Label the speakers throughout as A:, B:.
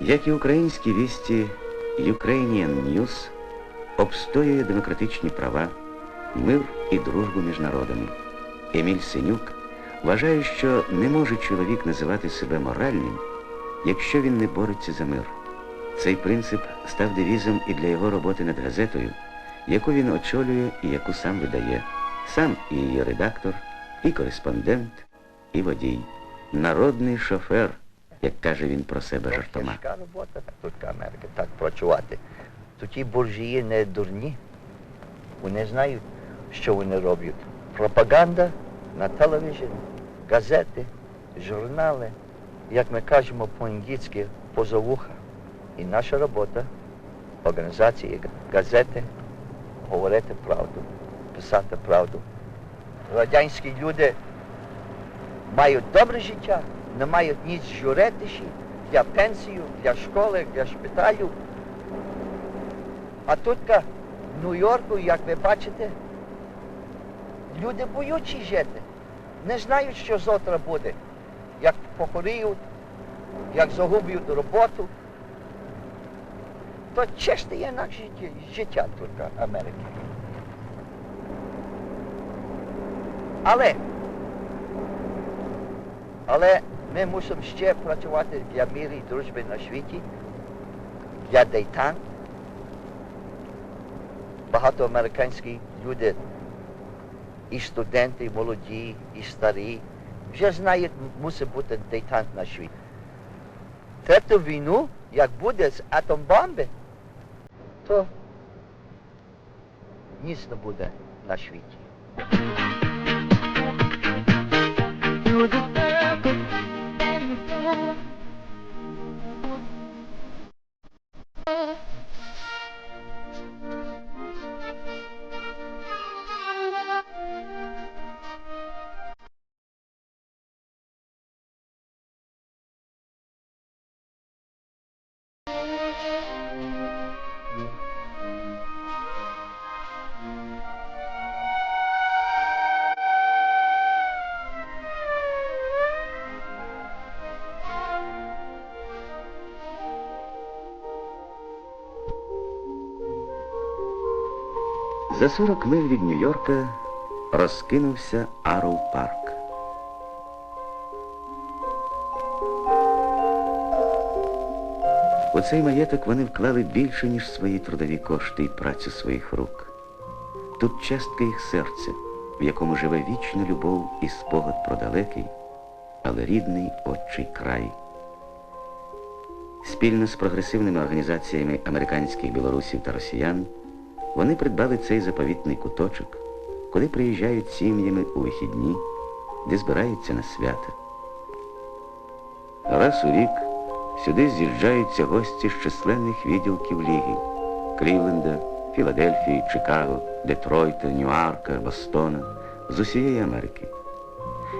A: Як і українські вісті, Ukrainian News обстоює демократичні права, мир і дружбу між народами. Еміль Синюк вважає, що не може чоловік називати себе моральним, якщо він не бореться за мир. Цей принцип став девізом і для його роботи над газетою, яку він очолює і яку сам видає. Сам і її редактор, і кореспондент, і водій. Народний шофер, як каже він про себе жартома.
B: Тяжка робота тут Америка, так працювати. То ті буржії не дурні. Вони знають, що вони роблять. Пропаганда на телевізорі, газети, журнали, як ми кажемо по-англійськи, позовуха. І наша робота, організації, газети, говорити правду, писати правду. Радянські люди мають добре життя, не мають ніч журетиші для пенсію, для школи, для шпиталю. А тут в Нью-Йорку, як ви бачите, люди боючі жити. Не знають, що завтра буде. Як похоріють, як загублять роботу. То чесне є наше життя, тут Америки. Але але ми мусимо ще працювати для миру і дружби на світі, для дейтан. Багато американські люди, і студенти, і молоді, і старі, вже знають, мусить бути дейтант на світі. Третю війну, як буде з атомбомби, то ніч не буде на світі.
A: За 40 миль від Нью-Йорка розкинувся Арроу Парк. У цей маєток вони вклали більше, ніж свої трудові кошти і працю своїх рук. Тут частка їх серця, в якому живе вічна любов і спогад про далекий, але рідний отчий край. Спільно з прогресивними організаціями американських білорусів та росіян вони придбали цей заповітний куточок, куди приїжджають сім'ями у вихідні, де збираються на свята. Раз у рік сюди з'їжджаються гості з численних відділків Ліги Клівленда, Філадельфії, Чикаго, Детройта, Ньюарка, Бостона, з усієї Америки.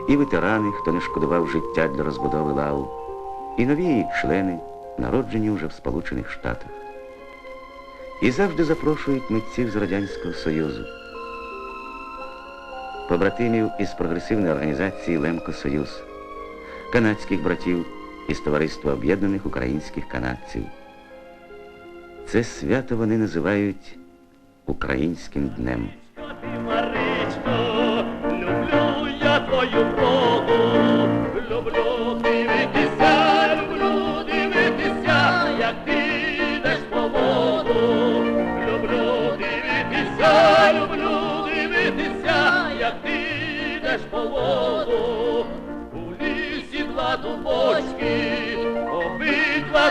A: І ветерани, хто не шкодував життя для розбудови лаву, і нові її члени, народжені вже в Сполучених Штатах. І завжди запрошують митців з Радянського Союзу, побратимів із прогресивної організації Лемко Союз, канадських братів із Товариства Об'єднаних Українських Канадців. Це свято вони називають Українським днем.
C: Люблю я твою вроду, люблю дивитися, люблю дивитися, як ти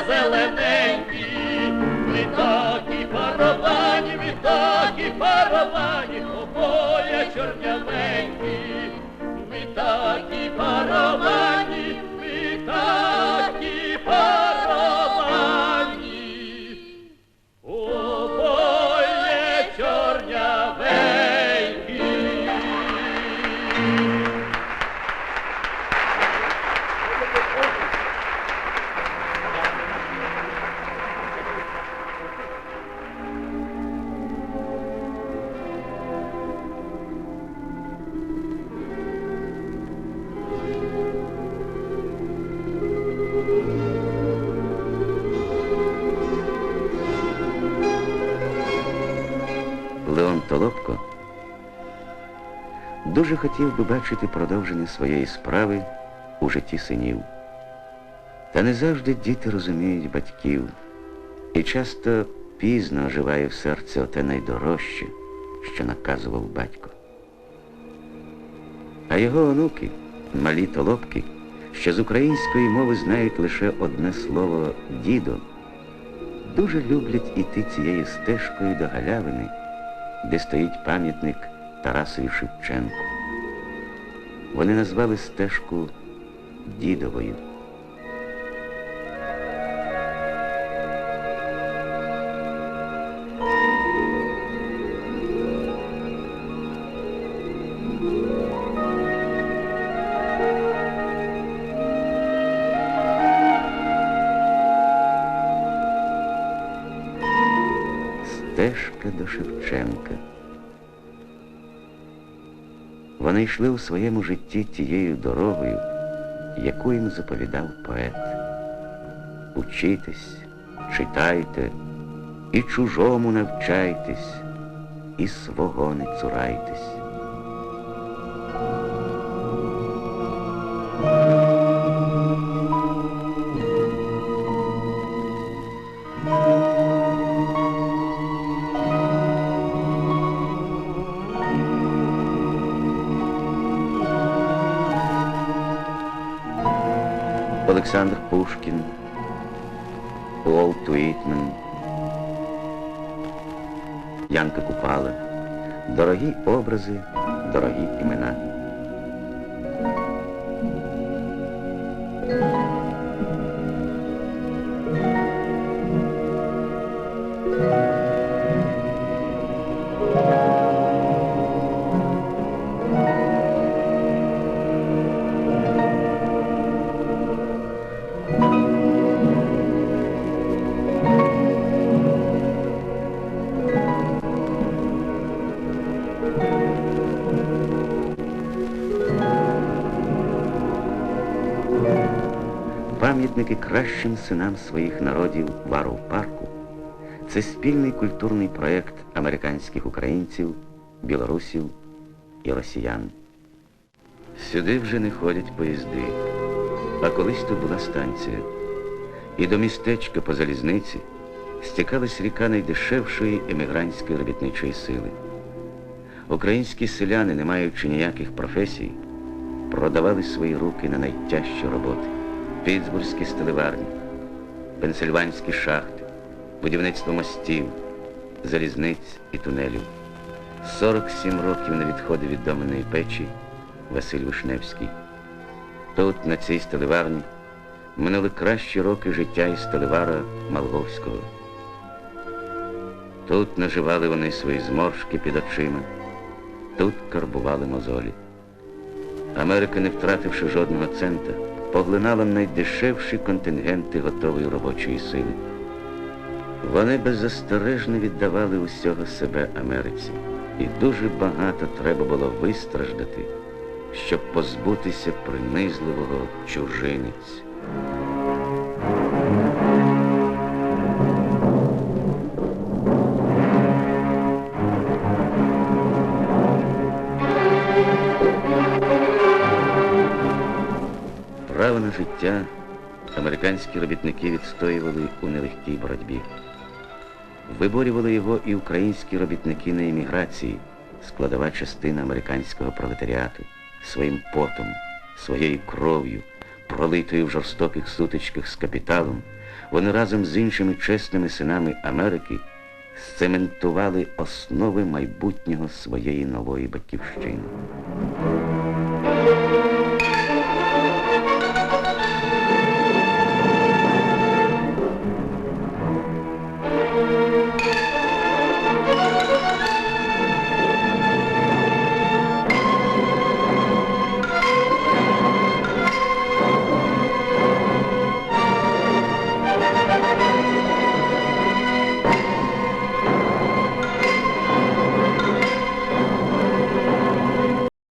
C: зелененькі, ми
A: Толопко дуже хотів би бачити продовження своєї справи у житті синів. Та не завжди діти розуміють батьків, і часто пізно оживає в серці оте найдорожче, що наказував батько. А його онуки, малі толопки, що з української мови знають лише одне слово дідо, дуже люблять іти цією стежкою до галявини, де стоїть пам'ятник Тарасові Шевченку. Вони назвали стежку Дідовою. Стежка до Шевченка. Вони йшли у своєму житті тією дорогою, яку їм заповідав поет. Учітесь, читайте, і чужому навчайтесь, і свого не цурайтесь. Олександр Пушкін, Уолт Уитмен, Янка Купала. Дорогі образи, дорогі імена. Пам'ятники кращим синам своїх народів Варов парку це спільний культурний проєкт американських українців, білорусів і росіян. Сюди вже не ходять поїзди, а колись тут була станція. І до містечка по залізниці стікалась ріка найдешевшої емігрантської робітничої сили. Українські селяни, не маючи ніяких професій, продавали свої руки на найтяжчі роботи. Пітсбурзькі стелеварні, пенсильванські шахти, будівництво мостів, залізниць і тунелів. 47 років не відходив від доменної печі Василь Вишневський. Тут, на цій стелеварні, минули кращі роки життя і стелевара Малговського. Тут наживали вони свої зморшки під очима, тут карбували мозолі. Америка, не втративши жодного цента, поглинала найдешевші контингенти готової робочої сили. Вони беззастережно віддавали усього себе Америці. І дуже багато треба було вистраждати, щоб позбутися принизливого чужинець. Життя американські робітники відстоювали у нелегкій боротьбі. Виборювали його і українські робітники на еміграції, складова частина американського пролетаріату, своїм потом, своєю кров'ю, пролитою в жорстоких сутичках з капіталом, вони разом з іншими чесними синами Америки сцементували основи майбутнього своєї нової батьківщини.